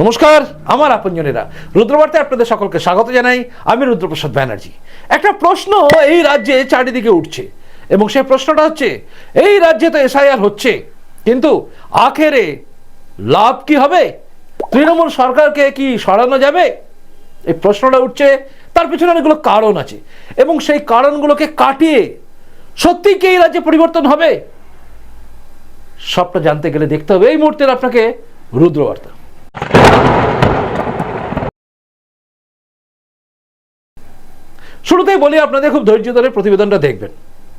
নমস্কার, আমার আপনজনেরা। রুদ্রবার্তায় আপনাদের সকলকে স্বাগত জানাই। আমি রুদ্রপ্রসাদ ব্যানার্জি। একটা প্রশ্ন এই রাজ্যে চারিদিকে উঠছে। এবং সেই প্রশ্নটা হচ্ছে, এই রাজ্যে তো এসআইআর হচ্ছে, কিন্তু আখেরে লাভ কি হবে? তৃণমূল সরকারকে কি সরানো যাবে? এই প্রশ্নটা উঠছে। তার পিছনে অনেকগুলো কারণ আছে। এবং সেই কারণগুলোকে কাটিয়ে সত্যিই কি এই রাজ্যে পরিবর্তন হবে? সবটা জানতে গেলে দেখতে হবে। এই মুহূর্তের আপনাকে রুদ্রবার্তা। শুরুতেই বলি, আপনাদের খুব ধৈর্য ধরে প্রতিবেদনটা দেখবেন।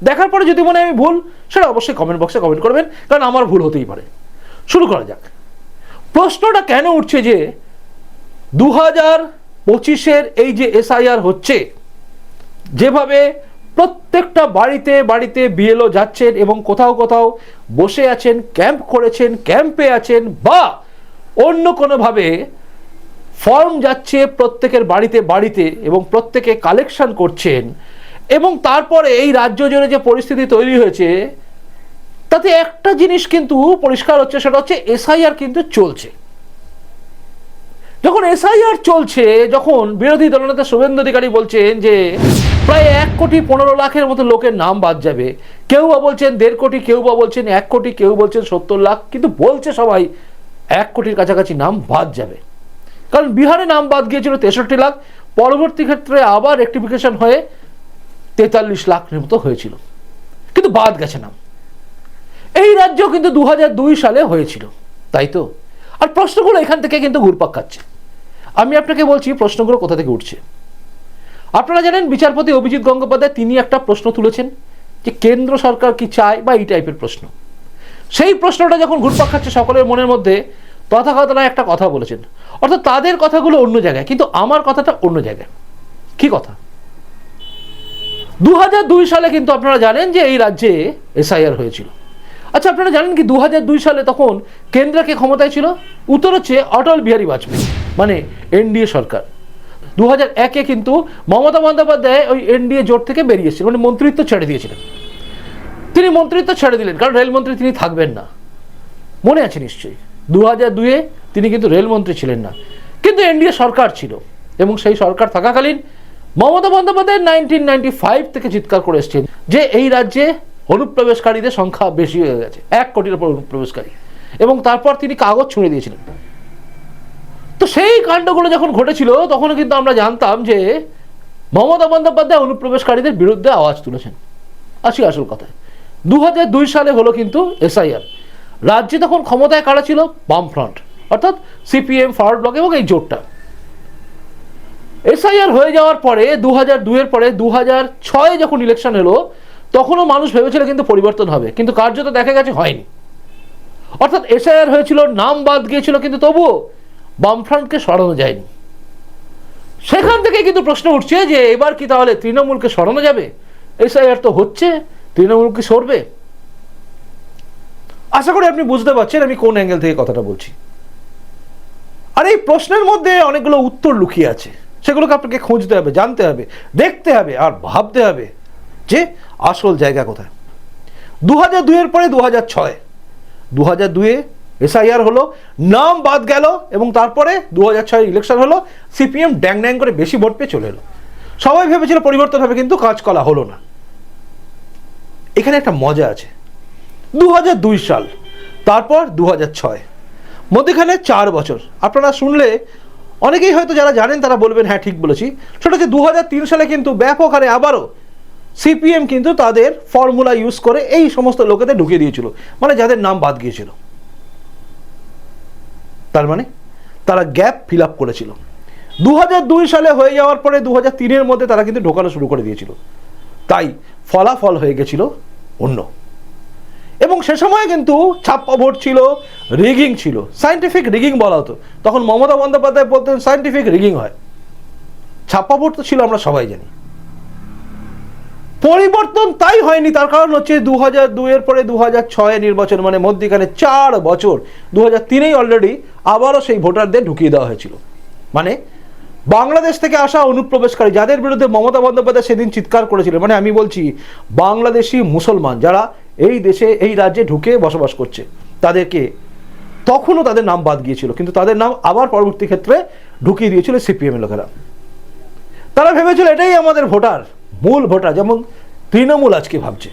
দেখার পরে যদি মনে আমি ভুল, সেটা অবশ্যই কমেন্ট বক্সে কমেন্ট করবেন, কারণ আমার ভুল হতেই পারে। শুরু করা যাক। প্রশ্নটা কেন উঠছে যে দু হাজার পঁচিশের এই যে এসআইআর হচ্ছে, যেভাবে প্রত্যেকটা বাড়িতে বাড়িতে বিএলও যাচ্ছেন এবং কোথাও কোথাও বসে আছেন, ক্যাম্প করেছেন, ক্যাম্পে আছেন, বা অন্য কোনোভাবে ফর্ম যাচ্ছে প্রত্যেকের বাড়িতে বাড়িতে এবং প্রত্যেকে কালেকশন করছেন এবং তারপরে এই রাজ্য জুড়ে যে পরিস্থিতি তৈরি হয়েছে, তাতে একটা জিনিস কিন্তু পরিষ্কার হচ্ছে, সেটা হচ্ছে এসআইআর কিন্তু চলছে। যখন এসআইআর চলছে, যখন বিরোধী দলনেতা শুভেন্দু অধিকারী বলছেন যে প্রায় এক কোটি পনেরো লাখের মতো লোকের নাম বাদ যাবে, কেউ বা বলছেন দেড় কোটি, কেউ বা বলছেন এক কোটি, কেউ বলছেন সত্তর লাখ, কিন্তু বলছে সবাই এক কোটির কাছাকাছি নাম বাদ যাবে। কারণ বিহারে নাম বাদ গিয়েছিল তেষট্টি লাখ, পরবর্তী ক্ষেত্রে আবার রেক্টিফিকেশন হয়ে তেতাল্লিশ লাখের মতো হয়েছিল। কিন্তু বাদ গেছে নাম। এই রাজ্য কিন্তু দু সালে হয়েছিল, তাই তো? আর প্রশ্নগুলো এখান থেকে কিন্তু ঘুরপাক খাচ্ছে। আমি আপনাকে বলছি, প্রশ্নগুলো কোথা থেকে উঠছে? আপনারা জানেন, বিচারপতি অভিজিৎ গঙ্গোপাধ্যায় তিনি একটা প্রশ্ন তুলেছেন যে কেন্দ্র সরকার কি চায় বা এই টাইপের প্রশ্ন। সেই প্রশ্নটা যখন ঘুরপাক খাচ্ছে সকলের মনের মধ্যে তথাগতরা একটা কথা বলেছেন। অর্থাৎ তাদের কথাগুলো অন্য জায়গায়, কিন্তু আমার কথাটা অন্য জায়গায়। কি কথা? দু হাজার দুই সালে কিন্তু আপনারা জানেন যে এই রাজ্যে এসআইআর হয়েছিল। আচ্ছা আপনারা জানেন কি দু হাজার দুই সালে তখন কেন্দ্রকে ক্ষমতায় ছিল? উত্তর হচ্ছে অটল বিহারী বাজপেয়ী মানে এনডিএ সরকার। দু হাজার একে কিন্তু মমতা বন্দ্যোপাধ্যায় ওই এনডিএ জোট থেকে বেরিয়েছিল মানে মন্ত্রিত্ব ছেড়ে দিয়েছিলেন। তিনি মন্ত্রিত্ব ছেড়ে দিলেন, কারণ রেলমন্ত্রী তিনি থাকবেন না। মনে আছে নিশ্চয়ই? দু হাজার দুয়ে তিনি কিন্তু রেলমন্ত্রী ছিলেন না। কিন্তু এনডিএ সরকার ছিল এবং সেই সরকার থাকাকালীন Mamata Bandyopadhyay nineteen ninety five থেকে চিৎকার করে এসছেন যে এই রাজ্যে অনুপ্রবেশকারীদের সংখ্যা বেশি হয়ে গেছে, এক কোটির উপর অনুপ্রবেশকারী। এবং তারপর তিনি কাগজ ছুঁড়ে দিয়েছিলেন। তো সেই কাণ্ডগুলো যখন ঘটেছিল তখন কিন্তু আমরা জানতাম যে মমতা বন্দ্যোপাধ্যায় অনুপ্রবেশকারীদের বিরুদ্ধে আওয়াজ তুলেছেন। আসি আসল কথায়। দু হাজার দুই সালে হলো কিন্তু এসআইআর। রাজ্যে তখন ক্ষমতায় কারা ছিল? বামফ্রন্ট, অর্থাৎ সিপিএম ফরওয়ার্ড ব্লক এবং এই জোটটা। এসআইআর হয়ে যাওয়ার পরে দু হাজার দুয়ের পরে দু হাজার ছয়ে যখন ইলেকশন এলো, তখনও মানুষ ভেবেছিল কিন্তু পরিবর্তন হবে, কিন্তু কার্যত দেখা গেছে হয়নি। অর্থাৎ এসআইআর হয়েছিল, নাম বাদ গিয়েছিল, কিন্তু তবুও বামফ্রন্টকে সরানো যায়নি। সেখান থেকে কিন্তু প্রশ্ন উঠছে যে, এবার কি তাহলে তৃণমূলকে সরানো যাবে? এসআইআর তো হচ্ছে, তৃণমূল কি সরবে? আশা করি আপনি বুঝতে পারছেন আমি কোন অ্যাঙ্গেল থেকে কথাটা বলছি। আর এই প্রশ্নের মধ্যে অনেকগুলো উত্তর লুকিয়ে আছে। সেগুলোকে আপনাকে খুঁজতে হবে, জানতে হবে, দেখতে হবে আর ভাবতে হবে যে আসল জায়গা কোথায়। দু হাজার দুইয়ের পরে দু হাজার ছয়। দু হাজার দুয়ে এসআইআর হলো, নাম বাদ গেল এবং তারপরে দু হাজার ছয় ইলেকশন হলো, সিপিএম ড্যাং ড্যাং করে বেশি ভোট পেয়ে চলে এলো। সবাই ভেবেছিল পরিবর্তন হবে কিন্তু কাজ করা হলো না। এখানে একটা মজা আছে। দু সাল, তারপর দু ছয়। মধ্যেখানে চার বছর। আপনারা শুনলে অনেকেই হয়তো যারা জানেন তারা বলবেন হ্যাঁ ঠিক বলেছি। সেটা হচ্ছে দু সালে কিন্তু ব্যাপক হারে আবারও সিপিএম কিন্তু তাদের ফর্মুলা ইউজ করে এই সমস্ত লোকেদের ঢুকিয়ে দিয়েছিল। মানে যাদের নাম বাদ গিয়েছিল। তার মানে তারা গ্যাপ ফিল আপ করেছিল। দু হাজার দুই সালে হয়ে যাওয়ার পরে দু হাজার তিনের মধ্যে তারা কিন্তু ঢোকানো শুরু করে দিয়েছিল। তাই ফলাফল হয়ে গেছিল অন্য। এবং সে সময় কিন্তু ছাপ্পা ভোট ছিল রিগিং ছিল। সাইন্টিফিক রিগিং বলা হতো। তখন মমতা বন্দ্যোপাধ্যায় বলতেন সাইন্টিফিক রিগিং হয়। ছাপ্পা ভোট তো ছিল, আমরা সবাই জানি। পরিবর্তন তাই হয়নি, তার কারণ হচ্ছে দু হাজার দুইয়ের পরে দু হাজার ছয় নির্বাচন মানে মধ্যিখানে চার বছর দু হাজার তিনেই অলরেডি আবারও সেই ভোটারদের ঢুকিয়ে দেওয়া হয়েছিল। মানে বাংলাদেশ থেকে আসা অনুপ্রবেশকারী যাদের বিরুদ্ধে মমতা বন্দ্যোপাধ্যায় সেদিন চিৎকার করেছিলেন মানে আমি বলছি বাংলাদেশি মুসলমান যারা এই দেশে, এই রাজ্যে ঢুকে বসবাস করছে, তাদেরকে তখনও তাদের নাম বাদ গিয়েছিল, কিন্তু তাদের নাম আবার পরবর্তী ক্ষেত্রে ঢুকিয়ে দিয়েছিল সিপিএম লোকেরা। তারা ভেবেছিল এটাই আমাদের ভোটার, মূল ভোটার, যেমন তৃণমূল আজকে ভাবছে।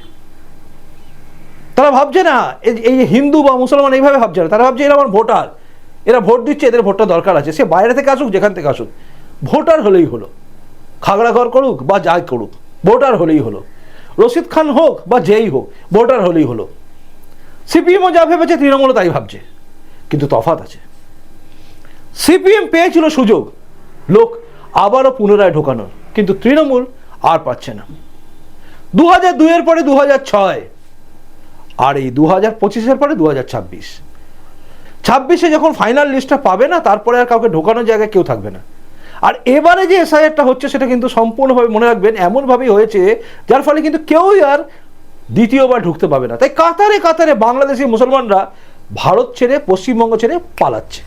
তারা ভাবছে না এই- হিন্দু বা মুসলমান এইভাবে ভাবছে না, তারা ভাবছে এরা আমার ভোটার, এরা ভোট দিচ্ছে, এদের ভোটটা দরকার আছে, সে বাইরে থেকে আসুক, যেখান থেকে আসুক। ভোটার হলেই হলো। খাগড়াঘর করুক বা যাই করুক, ভোটার হলেই হলো। রশিদ খান হোক বা যেই হোক, ভোটার হলেই হলো। সিপিএমও যা ভেবেছে তৃণমূলও তাই ভাবছে, কিন্তু তফাৎ আছে। সিপিএম পেয়েছিল সুযোগ, লোক আবারও পুনরায় ঢোকানোর, কিন্তু তৃণমূল আর পাচ্ছে না। দু হাজার দুইয়ের পরে দু হাজার ছয়, আর এই দু হাজার পঁচিশের পরে দু হাজার ছাব্বিশ। ছাব্বিশে যখন ফাইনাল লিস্টটা পাবে না, তারপরে আর কাউকে ঢোকানোর জায়গায় কেউ থাকবে না। আর এবারে যে এসআইআরটা হচ্ছে সেটা কিন্তু সম্পূর্ণভাবে মনে রাখবেন এমনভাবেই হয়েছে যার ফলে কিন্তু কেউই আর দ্বিতীয়বার ঢুকতে পাবে না। তাই কাতারে কাতারে বাংলাদেশি মুসলমানরা ভারত ছেড়ে পশ্চিমবঙ্গ ছেড়ে পালাচ্ছে।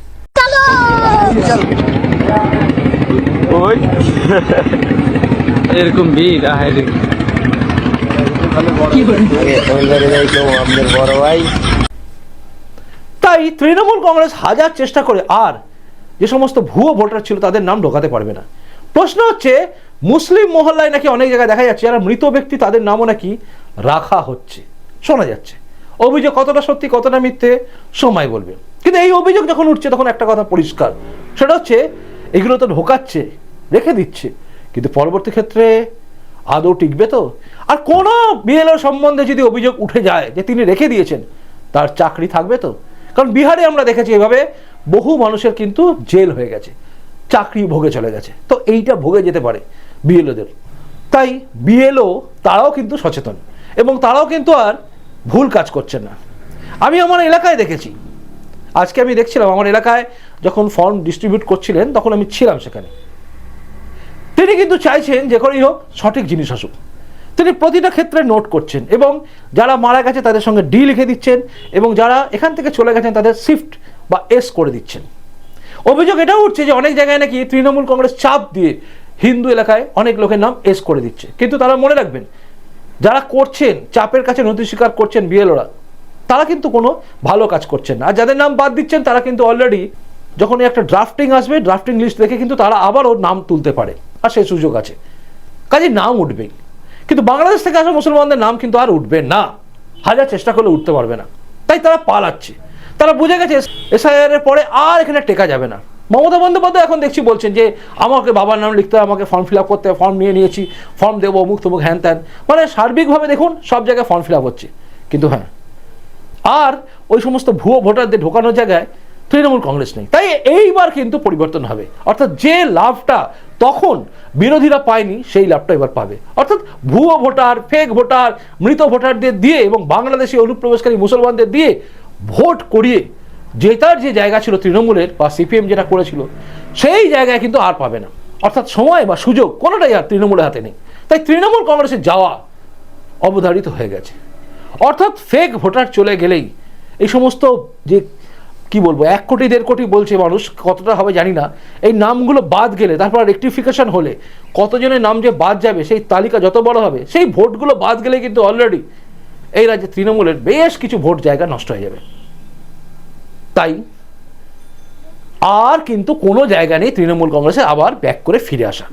এরকম ভিড় আহারে। তাই তৃণমূল কংগ্রেস হাজার চেষ্টা করে আর যে সমস্ত ভুয়ো ভোটার ছিল তাদের নাম ঢোকাতে পারবে না। প্রশ্ন হচ্ছে, মুসলিম মহল্লায় নাকি অনেক জায়গায় দেখা যাচ্ছে যারা মৃত ব্যক্তি তাদের নামও নাকি রাখা হচ্ছে, শোনা যাচ্ছে। অভিযোগ কতটা সত্যি, কতটা মিথ্যে, সময় বলবে। কিন্তু এই অভিযোগ যখন উঠছে, তখন একটা কথা পরিষ্কার। সেটা হচ্ছে, এগুলো তো ঢোকাচ্ছে, রেখে দিচ্ছে। কিন্তু পরবর্তী ক্ষেত্রে আদৌ টিকবে তো? আর কোনো বিএলও সম্বন্ধে যদি অভিযোগ উঠে যায় যে তিনি রেখে দিয়েছেন, তার চাকরি থাকবে তো? কারণ বিহারে আমরা দেখেছি এভাবে বহু মানুষের কিন্তু জেল হয়ে গেছে, চাকরি ভোগে চলে গেছে। তো এইটা ভোগে যেতে পারে বিএলওদের। তাই বিএলও তারাও কিন্তু সচেতন এবং তারাও কিন্তু আর ভুল কাজ করছেন না। আমি আমার এলাকায় দেখেছি। আজকে আমি দেখছিলাম আমার এলাকায় যখন ফর্ম ডিস্ট্রিবিউট করছিলেন, তখন আমি ছিলাম সেখানে। তিনি কিন্তু চাইছেন যে করেই হোক, সঠিক জিনিস আসুক। তিনি প্রতিটা ক্ষেত্রে নোট করছেন এবং যারা মারা গেছে তাদের সঙ্গে ডি লিখে দিচ্ছেন এবং যারা এখান থেকে চলে গেছেন তাদের শিফট বা এস করে দিচ্ছেন। অভিযোগ এটাও উঠছে যে অনেক জায়গায় নাকি তৃণমূল কংগ্রেস চাপ দিয়ে হিন্দু এলাকায় অনেক লোকের নাম এস করে দিচ্ছে। কিন্তু তারা মনে রাখবেন, যারা করছেন, চাপের কাছে নথি স্বীকার করছেন বিএলওরা তারা কিন্তু কোনো ভালো কাজ করছেন না। আর যাদের নাম বাদ দিচ্ছেন, তারা কিন্তু অলরেডি যখন একটা ড্রাফটিং আসবে ড্রাফটিং লিস্ট দেখে কিন্তু তারা আবারও নাম তুলতে পারে। আর সেই সুযোগ আছে। কাজে নাম উঠবেই। কিন্তু বাংলাদেশ থেকে আসা মুসলমানদের নাম কিন্তু আর উঠবে না। হাজার চেষ্টা করলে উঠতে পারবে না। তাই তারা পালাচ্ছে। তারা বুঝে গেছে এসআইআর এর পরে আর এখানে টেকা যাবে না। মমতা বন্দ্যোপাধ্যায় এখন দেখছি বলছেন যে, আমাকে বাবার নাম লিখতে আমাকে ফর্ম ফিল আপ করতে ফর্ম নিয়ে নিয়েছি ফর্ম দেবো অমুক তমুক হ্যান ত্যান। মানে সার্বিকভাবে দেখুন, সব জায়গায় ফর্ম ফিল আপ হচ্ছে। কিন্তু হ্যাঁ আর ওই সমস্ত ভুয়ো ভোটারদের ঢোকানোর জায়গায় তৃণমূল কংগ্রেস নেই। তাই এইবার কিন্তু পরিবর্তন হবে। অর্থাৎ যে লাভটা তখন বিরোধীরা পায়নি, সেই লাভটা এবার পাবে। অর্থাৎ ভুয়ো ভোটার ফেক ভোটার, মৃত ভোটারদের দিয়ে এবং বাংলাদেশি অনুপ্রবেশকারী মুসলমানদের দিয়ে ভোট করিয়ে জেতার যে জায়গা ছিল তৃণমূলের বা সিপিএম যেটা করেছিল, সেই জায়গায় কিন্তু আর পাবে না। অর্থাৎ সময় বা সুযোগ কোনোটাই আর তৃণমূলের হাতে নেই। তাই তৃণমূল কংগ্রেসে যাওয়া অবধারিত হয়ে গেছে। অর্থাৎ ফেক ভোটার চলে গেলেই এই সমস্ত যে, কি বলব, এক কোটি, দেড় কোটি বলছে মানুষ, কতটা হবে জানি না। এই নামগুলো বাদ গেলে, তারপর রেক্টিফিকেশন হলে, কতজনের নাম যে বাদ যাবে, সেই তালিকা যত বড় হবে, সেই ভোটগুলো বাদ গেলে কিন্তু অলরেডি এই রাজ্যে তৃণমূলের বেশ কিছু ভোট জায়গা নষ্ট হয়ে যাবে। তাই আর কিন্তু কোনো জায়গা নেই তৃণমূল কংগ্রেসে আবার ব্যাক করে ফিরে আসা।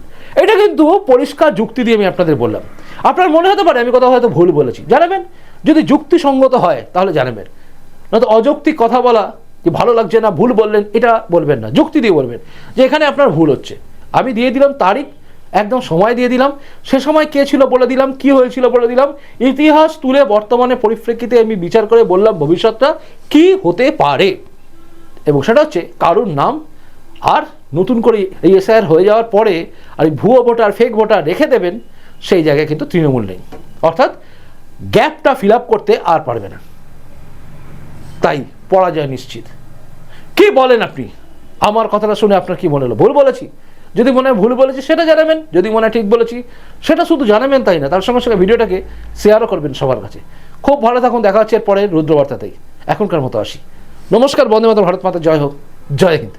এটা কিন্তু পরিষ্কার যুক্তি দিয়ে আমি আপনাদের বললাম। আপনার মনে হতে পারে, আমি কথা হয়তো ভুল বলেছি। জানাবেন? যদি যুক্তিসঙ্গত হয়, তাহলে জানাবেন। নয়তো অযৌক্তিক কথা বলা, যে ভালো লাগছে না, ভুল বললেন, এটা বলবেন না। যুক্তি দিয়ে বলবেন যে এখানে আপনার ভুল হচ্ছে। আমি দিয়ে দিলাম তারিখ একদম সময় দিয়ে দিলাম। সে সময় কে ছিল বলে দিলাম, কি হয়েছিল বলে দিলাম। ইতিহাস তুলে বর্তমানে পরিপ্রেক্ষিতে আমি বিচার করে বললাম ভবিষ্যৎটা কি হতে পারে। এবং সেটা হচ্ছে কারুর নাম আর নতুন করে এই এসআইআর হয়ে যাওয়ার পরে আর ভুয়ো ভোটার ফেক ভোটার রেখে দেবেন, সেই জায়গায় কিন্তু তৃণমূল নেই। অর্থাৎ গ্যাপটা ফিল আপ করতে আর পারবে না। তাই পরাজয় নিশ্চিত। কি বলেন আপনি? আমার কথাটা শুনে আপনার কি মনে হলো? ভুল বলেছি? যদি মনে হয় ভুল বলেছি, সেটা জানাবেন। যদি মনে হয় ঠিক বলেছি, সেটা শুধু জানাবেন তাই না। তার সঙ্গে সঙ্গে ভিডিওটাকে শেয়ারও করবেন সবার কাছে। খুব ভালো থাকুন, দেখা হচ্ছে এরপরে রুদ্রবার্তাতেই। এখনকার মতো আসি। নমস্কার, বন্দে মাতা ভারত মাতা, জয় হোক। জয় হিন্দ।